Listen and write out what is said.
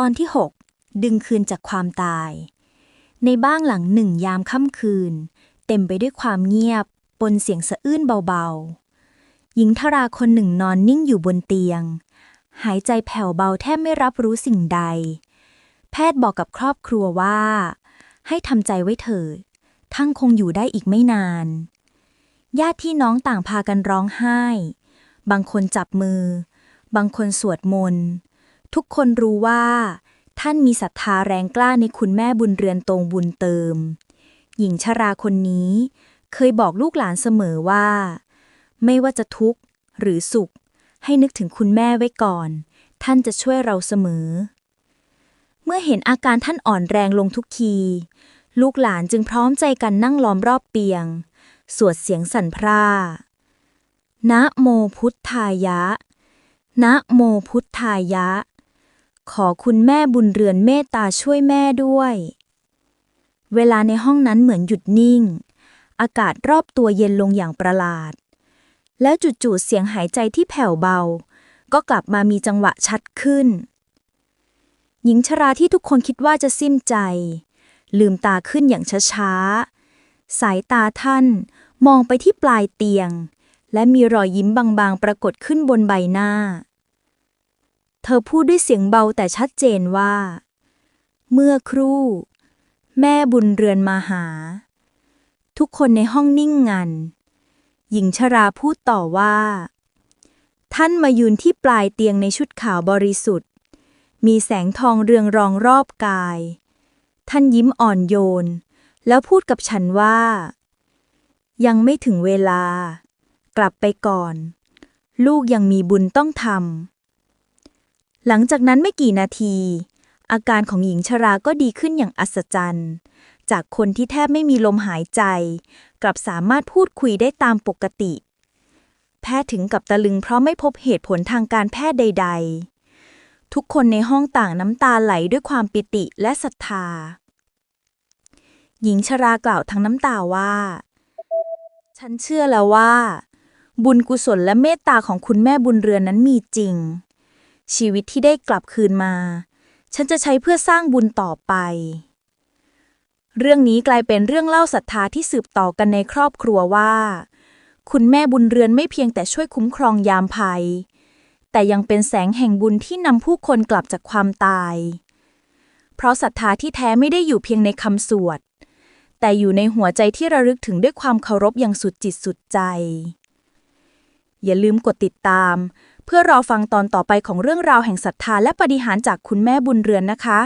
ตอนที่ 6 ดึงคืนจากความตาย ในบ้านหลังหนึ่งยามค่ำคืน เต็มไปด้วยความเงียบปนเสียงสะอื้นเบาๆ หญิงทราคนหนึ่งนอนนิ่งอยู่บนเตียง หายใจแผ่วเบาแทบไม่รับรู้สิ่งใด แพทย์บอกกับครอบครัวว่า ให้ทำใจไว้เถิดทั้งคงอยู่ได้อีกไม่นาน ญาติพี่น้องต่างพากันร้องไห้ บางคนจับมือ บางคนสวดมนต์ ทุกคนรู้ว่า ท่านมีศรัทธาแรงกล้าในคุณแม่บุญเรือนตรงบุญเติม หญิงชราคนนี้ เคยบอกลูกหลานเสมอว่า ไม่ว่าจะทุกข์หรือสุข ให้นึกถึงคุณแม่ไว้ก่อน ท่านจะช่วยเราเสมอ เมื่อเห็นอาการท่านอ่อนแรงลงทุกที ลูกหลานจึงพร้อมใจกันนั่งล้อมรอบเตียง สวดเสียงสั่นพร่านะโมพุทธายะ นะโมพุทธายะ ขอคุณแม่บุญเรือนเมตตาช่วยแม่ด้วย เวลาในห้องนั้นเหมือนหยุดนิ่ง อากาศรอบตัวเย็นลงอย่างประหลาด แล้วจู่ๆเสียงหายใจที่แผ่วเบา ก็กลับมามีจังหวะชัดขึ้น หญิงชราที่ทุกคนคิดว่าจะสิ้นใจ ลืมตาขึ้นอย่างช้าๆ สายตาท่านมองไปที่ปลายเตียง และมีรอยยิ้มบางๆ ปรากฏขึ้นบนใบหน้า เธอพูดด้วยเสียงเบาแต่ชัดเจนว่า เมื่อครู่ แม่บุญเรือนมาหา ทุกคนในห้องนิ่งงัน หญิงชราพูดต่อว่า ท่านมายืนที่ปลายเตียงในชุดขาวบริสุทธิ์ มีแสงทองเรืองรองรอบกาย ท่านยิ้มอ่อนโยน แล้วพูดกับฉันว่า ยังไม่ถึงเวลา กลับไปก่อน ลูกยังมีบุญต้องทำ หลังจากนั้นไม่กี่นาที อาการของหญิงชราก็ดีขึ้นอย่างอัศจรรย์ จากคนที่แทบไม่มีลมหายใจ กลับสามารถพูดคุยได้ตามปกติ แพทย์ถึงกับตะลึงเพราะไม่พบเหตุผลทางการแพทย์ใด ๆ ทุกคนในห้องต่างน้ำตาไหลด้วยความปิติและศรัทธา หญิงชรากล่าวทั้งน้ำตาว่า ฉันเชื่อแล้วว่า บุญกุศลและเมตตาของคุณแม่บุญเรือนนั้นมีจริง ชีวิตที่ได้กลับคืนมา ฉันจะใช้เพื่อสร้างบุญต่อไป เรื่องนี้กลายเป็นเรื่องเล่าศรัทธาที่สืบต่อกันในครอบครัวว่า คุณแม่บุญเรือนไม่เพียงแต่ช่วยคุ้มครองยามภัย แต่ยังเป็นแสงแห่งบุญที่นำผู้คนกลับจากความตาย เพราะศรัทธาที่แท้ไม่ได้อยู่เพียงในคำสวด แต่อยู่ในหัวใจที่ระลึกถึงด้วยความเคารพอย่างสุดจิตสุดใจ อย่าลืมกดติดตาม เพื่อรอฟังตอนต่อไปของเรื่องราวแห่งศรัทธาและปฏิหารย์จากคุณแม่บุญเรือนนะคะ